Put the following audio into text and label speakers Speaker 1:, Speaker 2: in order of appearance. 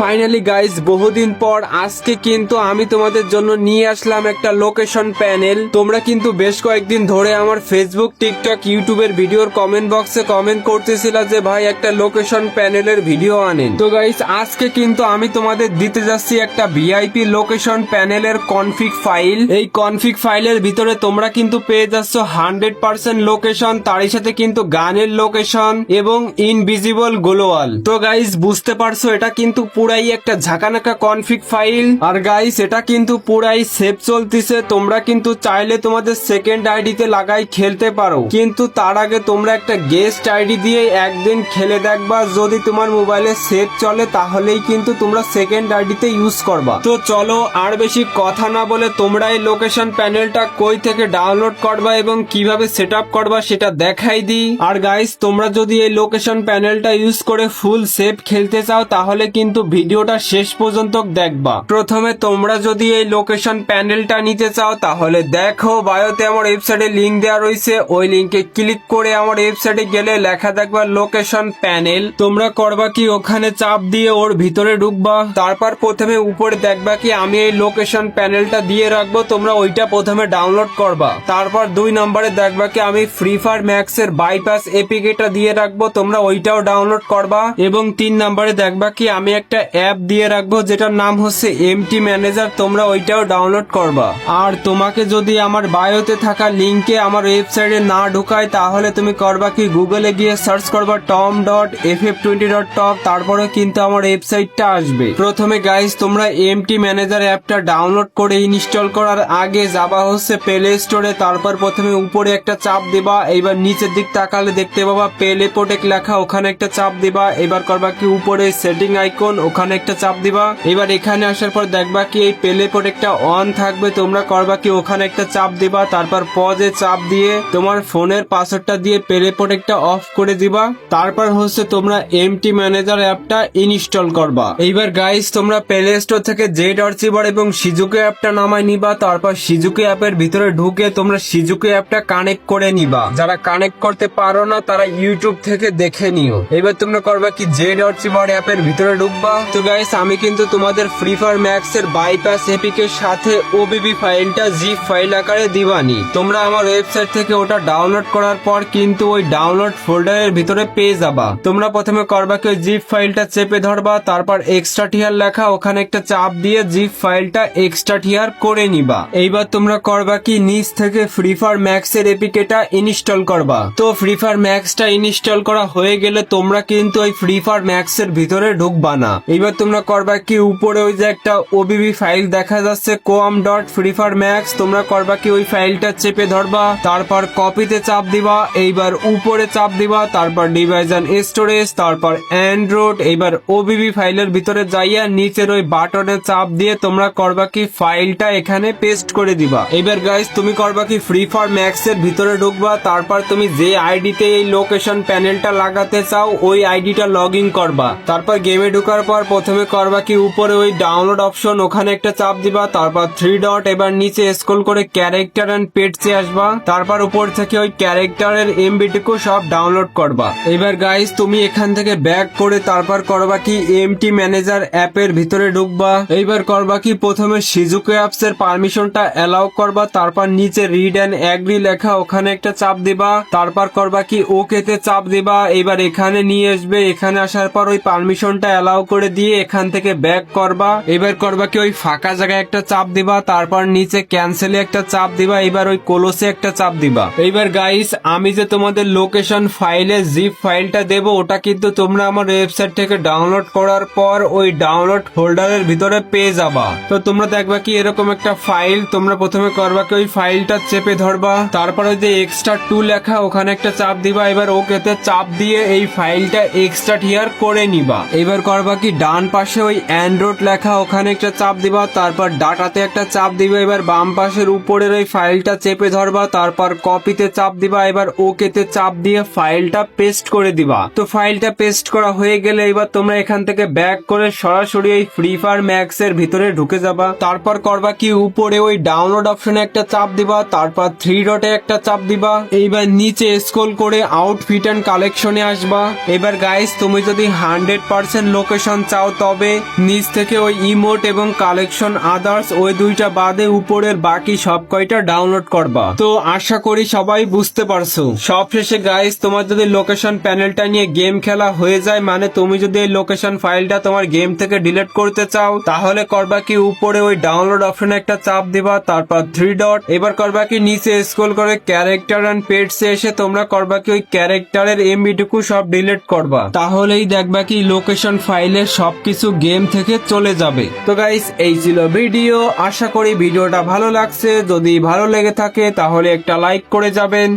Speaker 1: Finally guys বহুদিন পর আজকে কিন্তু আমি তোমাদের জন্য নিয়ে আসলাম একটা লোকেশন প্যানেল তোমরা কিন্তু বেশ কয়েকদিন ধরে আমার ফেসবুক টিকটক ইউটিউবের ভিডিওর কমেন্ট বক্সে কমেন্ট করতেছিলা যে, ভাই, একটা লোকেশন প্যানেলের ভিডিও আনেন। তো গাইজ আজকে কিন্তু আমি তোমাদের দিতে যাচ্ছি একটা ভিআইপি লোকেশন প্যানেলের কনফিগ ফাইল এই কনফিগ ফাইলের ভিতরে তোমরা কিন্তু পেয়ে যাচ্ছ হান্ড্রেড পার্সেন্ট লোকেশন তারই সাথে কিন্তু গানের লোকেশন এবং ইনভিজিবল গ্লোয়াল তো গাইজ বুঝতে পারছ, এটা কিন্তু পুরাই একটা ঝাঁকানাকা কনফিগ ফাইল আর গাইস এটা কিন্তু পুরাই সেফ চলতিছে। তোমরা কিন্তু চাইলে তোমাদের সেকেন্ড আইডিতে লাগাই খেলতে পারো। কিন্তু তার আগে তোমরা একটা গেস্ট আইডি দিয়ে একদিন খেলে দেখবা। যদি তোমার মোবাইলে সেফ চলে, তাহলেই কিন্তু তোমরা সেকেন্ড আইডিতে ইউজ করবা। তো চলো, আর বেশি কথা না বলে তোমরা এই লোকেশন প্যানেলটা কই থেকে ডাউনলোড করবা এবং কীভাবে সেট করবা সেটা দেখাই দিই। আর গাইস তোমরা যদি এই লোকেশন প্যানেলটা ইউজ করে ফুল সেফ খেলতে চাও, তাহলে কিন্তু ভিডিওটা শেষ পর্যন্ত দেখবা। প্রথমে তোমরা যদি এই লোকেশন প্যানেলটা নিতে চাও, তাহলে দেখো বায়োতে আমার ওয়েবসাইটে লিংক দেওয়া রয়েছে। ওই লিংকে ক্লিক করে আমার ওয়েবসাইটে গেলে লেখা দেখবা লোকেশন প্যানেল তোমরা করবা কি, ওখানে চাপ দিয়ে ওর ভিতরে ঢুকবা। তারপর প্রথমে উপরে দেখবা কি, আমি এই লোকেশন প্যানেলটা দিয়ে রাখব, তোমরা ওইটা প্রথমে ডাউনলোড করবা। তারপর দুই নম্বরে দেখবা কি, আমি ফ্রি ফায়ার ম্যাক্স এর বাইপাস এপিকেটা দিয়ে রাখব, তোমরা ওইটাও ডাউনলোড করবা। এবং তিন নম্বরে দেখবা কি, আমি একটা অ্যাপ দিয়ে রাখব যেটার নাম হচ্ছে এমটি ম্যানেজার, তোমরা ওইটাও ডাউনলোড করবা। আর তোমাকে যদি আমার বায়োতে থাকা লিংকে আমার ওয়েবসাইটে না ঢুকায়, তাহলে তুমি করবা কি? গুগলে গিয়ে সার্চ করবা tom dot F F twenty dot top, তারপরে কিন্তু আমার ওয়েবসাইটটা আসবে। প্রথমে গাইজ তোমরা এমটি ম্যানেজার অ্যাপটা ডাউনলোড করে ইনস্টল করার আগে যাবা হচ্ছে প্লে স্টোরে তারপর প্রথমে উপরে একটা চাপ দিবা, এইবার নিচের দিক তাকালে দেখতে পাবা পেলে প্রোটেক্ট লেখা, ওখানে একটা চাপ দিবা, এবার করবা কি? উপরে সেটিং আইকন ওখানে একটা চাপ দিবা। এবার এখানে আসার পর দেখবা কি এই পেলে প্রোটেক্টটা অন থাকবে, তোমরা করবা কি ওখানে একটা চাপ দিবা, তারপর পজে চাপ দিয়ে তোমার ফোনের পাসওয়ার্ডটা দিয়ে পেলে প্রোটেক্টটা অফ করে দিবা। তারপর হচ্ছে তোমরা এমটি ম্যানেজার অ্যাপটা ইনস্টল করবা। এইবার গাইস তোমরা প্লে স্টোর থেকে জেড অর্চিবার এবং সিজুকে অ্যাপটা নামায় নিবা, তারপর সিজুকে অ্যাপের ভিতরে ঢুকে তোমরা সিজুকে অ্যাপটা কানেক্ট করে নিবা। যারা কানেক্ট করতে পারো না, তারা ইউটিউব থেকে দেখে নিও। এবার তোমরা করবা কি জেড অর্চিবার অ্যাপের ভিতরে ঢুকবা তো গাইস আমি কিন্তু তোমাদের ফ্রি ফায়ার ম্যাক্স এর বাইপাস এপিকের সাথে ওবিবি ফাইলটা জিপ ফাইল আকারে দিবানি। তোমরা আমার ওয়েবসাইট থেকে ওটা ডাউনলোড করার পর কিন্তু ওই ডাউনলোড ফোল্ডারের ভিতরে পেয়ে যাবা। তোমরা প্রথমে করবা কি জিপ ফাইলটা চেপে ধরবা, তারপর এক্সট্রা টিয়ার লেখা, ওখানে একটা চাপ দিয়ে জিপ ফাইলটা এক্সট্রা টিয়ার করে নিবা। এইবার তোমরা করবা কি নিচ থেকে ফ্রি ফায়ার ম্যাক্স এর এপিকেটা ইনস্টল করবা। তো ফ্রি ফায়ার ম্যাক্সটা ইনস্টল করা হয়ে গেলে তোমরা কিন্তু ওই ফ্রি ফায়ার ম্যাক্স এর ভিতরে ঢুকবা না। এইবার তোমরা করবা কি? উপরে ওই যে একটা ওবিবি ফাইল দেখা যাচ্ছে com dot free fire max তোমরা করবা কি? ওই ফাইলটা চেপে ধরবা, তারপর কপিতে চাপ দিবা, এইবার উপরে চাপ দিবা, তারপর ডিভাইজন স্টোরেজ তারপর অ্যান্ড্রয়েড এইবার ওবিবি ফাইলের ভিতরে যাইয়া নিচের ওই বাটনে চাপ দিয়ে তোমরা করবা কি? ফাইলটা এখানে পেস্ট করে দিবা। এবার গাইস তুমি করবা কি? ফ্রি ফায়ার ম্যাক্স এর ভিতরে ঢুকবা, তারপর তুমি যে আইডিতে এই লোকেশন প্যানেলটা লাগাতে চাও, ওই আইডিটা লগ ইন করবা। তারপর গেমে ঢোকার পর প্রথমে করবা কি? উপরে ওই ডাউনলোড অপশন ওখানে একটা চাপ দিবা, তারপর থ্রি ডট এবার নিচে স্ক্রল করে ক্যারেক্টার এন্ড পেটসে আসবা, তারপর উপর থেকে ওই ক্যারেক্টারের এমবিটুকু সব ডাউনলোড করবা। এবার গাইস তুমি এখান থেকে ব্যাক করে তারপর করবা কি? এমটি ম্যানেজার অ্যাপের ভিতরে ঢুকবা। এইবার করবা কি? প্রথমে সিজুকে অ্যাপস এর পারমিশনটা অ্যালাউ করবা, তারপর নিচে রিড অ্যান্ড অ্যাগ্রি লেখা, ওখানে একটা চাপ দিবা, তারপর করবা কি? ওকেতে চাপ দিবা, এবার এখানে নিয়ে আসবে, এখানে আসার পর ওই পারমিশনটা অ্যালাউ করে দিয়ে এখান থেকে ব্যাক করবা। এবার করবা কি ওই ফাঁকা জায়গায় একটা চাপ দিবা, তারপর নিচে ক্যান্সেলে একটা চাপ দিবা, এবার ওই কোলোসে একটা চাপ দিবা। এইবার গাইস আমি যে তোমাদের লোকেশন ফাইলে জিপ ফাইলটা দেব, ওটা কিন্তু তোমরা আমার ওয়েবসাইট থেকে ডাউনলোড করার পর ওই ডাউনলোড ফোল্ডারের ভিতরে পেয়ে যাবা। তো তোমরা দেখবা কি এরকম একটা ফাইল তোমরা প্রথমে করবা কি ওই ফাইলটা চেপে ধরবা, তারপর ওই যে এক্সট্রা টু লেখা, ওখানে একটা চাপ দিবা, এবার ওকেতে চাপ দিয়ে এই ফাইলটা এক্সট্রা টিয়ার করে নিবা। এবার করবা কি ডান পাশে ওই অ্যান্ড্রয়েড লেখা, ওখানে একটা চাপ দিবা, তারপর ডাটাতে একটা চাপ দিবা, এবার বাম পাশের উপরের ওই ফাইলটা চেপে ধরবা, তারপর কপিতে চাপ দিবা, এবার ওকেতে চাপ দিয়ে ফাইলটা পেস্ট করে দিবা। তো ফাইলটা পেস্ট করা হয়ে গেলে এবার তোমরা এখান থেকে ব্যাক করে সরাসরি ওই ফ্রি ফায়ার ম্যাক্স এর ভিতরে ঢুকে যাবা। তারপর করবা কি? উপরে ওই ডাউনলোড অপশনে একটা চাপ দিবা, তারপর থ্রি ডটে একটা চাপ দিবা। এইবার নিচে স্ক্রল করে আউটফিট অ্যান্ড কালেকশনে আসবা। এবার গাইস তুমি যদি হান্ড্রেড পার্সেন্ট লোকেশন চাও তবে নিচ থেকে ওই ইমোট এবং কালেকশন আদার্স ওই দুইটা বাদে উপরের বাকি সব কয়টা ডাউনলোড করবা। তো আশা করি সবাই বুঝতে পারছ। সবশেষে গাইস তোমার যদি লোকেশন প্যানেলটা নিয়ে গেম খেলা হয়ে যায় মানে তুমি যদি এই লোকেশন ফাইলটা তোমার গেম থেকে ডিলিট করতে চাও, তাহলে করবা কি উপরে ওই ডাউনলোড অপশনে একটা চাপ দিবা, তারপর থ্রি ডট এবার করবা কি নিচে স্ক্রল করে ক্যারেক্টার এন্ড পেটসে এসে তোমরা করবা কি ওই ক্যারেক্টারের এমবিটুকু সব ডিলিট করবা। তাহলেই দেখবা কি লোকেশন ফাইলের সবকিছু গেম থেকে চলে যাবে। তো গাইস এই ছিল ভিডিও আশা করি ভিডিওটা ভালো লাগছে। যদি ভালো লেগে থাকে, তাহলে একটা লাইক করে যাবেন।